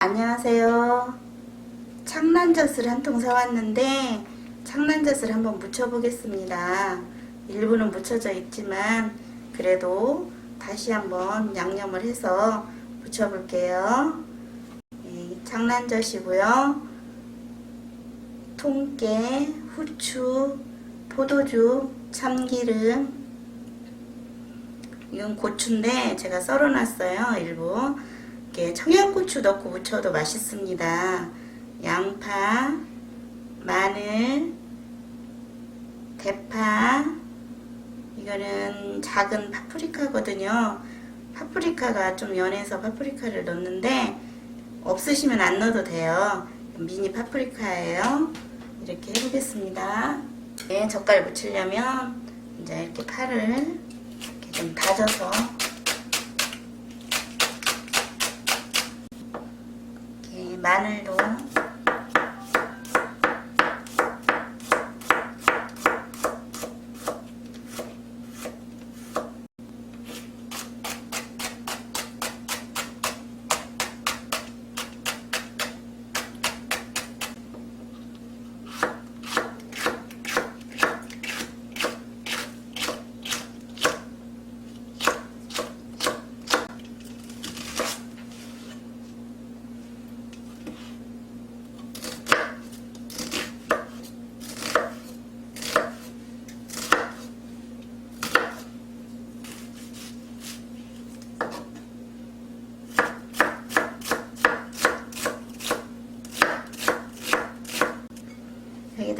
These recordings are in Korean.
안녕하세요. 창란젓을 한 통 사왔는데 창란젓을 한번 무쳐보겠습니다. 일부는 무쳐져 있지만 그래도 다시 한번 양념을 해서 무쳐볼게요. 예, 창란젓이고요. 통깨, 후추, 포도주, 참기름, 이건 고추인데 제가 썰어놨어요. 일부 이렇게 청양고추 넣고 무쳐도 맛있습니다. 양파, 마늘, 대파, 이거는 작은 파프리카거든요. 파프리카가 좀 연해서 파프리카를 넣는데 없으시면 안 넣어도 돼요. 미니 파프리카예요. 이렇게 해보겠습니다. 네, 젓갈 무치려면 이제 이렇게 파를 이렇게 좀 다져서 이렇게 마늘도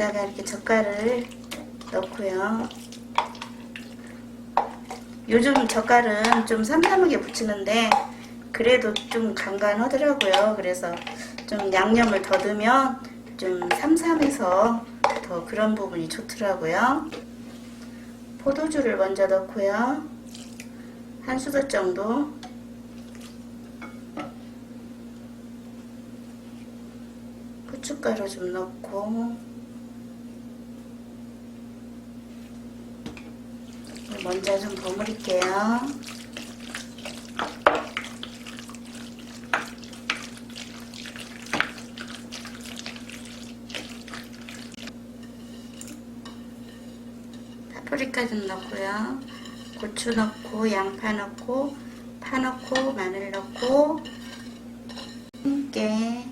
여기다가 이렇게 젓갈을 넣고요. 요즘 젓갈은 좀 삼삼하게 부치는데 그래도 좀 간간하더라고요. 그래서 좀 양념을 더 넣으면 좀 삼삼해서 더 그런 부분이 좋더라고요. 포도주를 먼저 넣고요. 한 수저 정도. 고춧가루 좀 넣고 먼저 좀 버무릴게요. 파프리카 좀 넣고요. 고추 넣고 양파 넣고 파 넣고 마늘 넣고 함께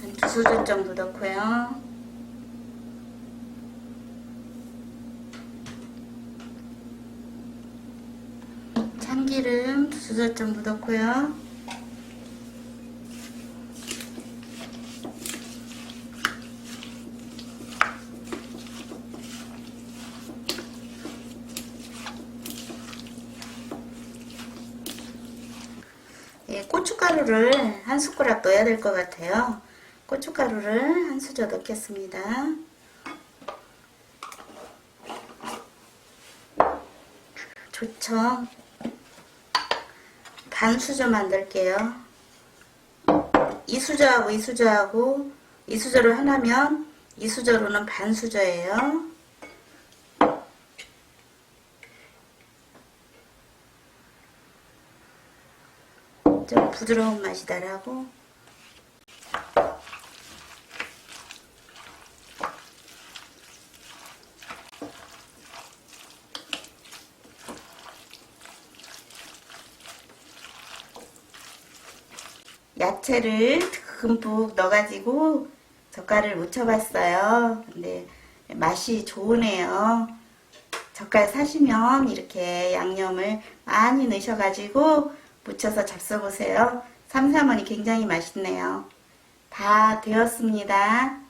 한두 수저 정도 넣고요. 참기름 두 수저 정도 넣고요. 예, 고춧가루를 한 숟가락 넣어야 될 것 같아요. 고춧가루를 한 수저 넣겠습니다. 좋죠. 반 수저 만들게요. 이 수저하고 이 수저하고 이 수저를 하나면 이 수저로는 반 수저예요. 좀 부드러운 맛이 나라고 야채를 듬뿍 넣어가지고 젓갈을 무쳐봤어요. 근데 맛이 좋으네요. 젓갈 사시면 이렇게 양념을 많이 넣으셔가지고 무쳐서 잡숴보세요. 삼삼원이 굉장히 맛있네요. 다 되었습니다.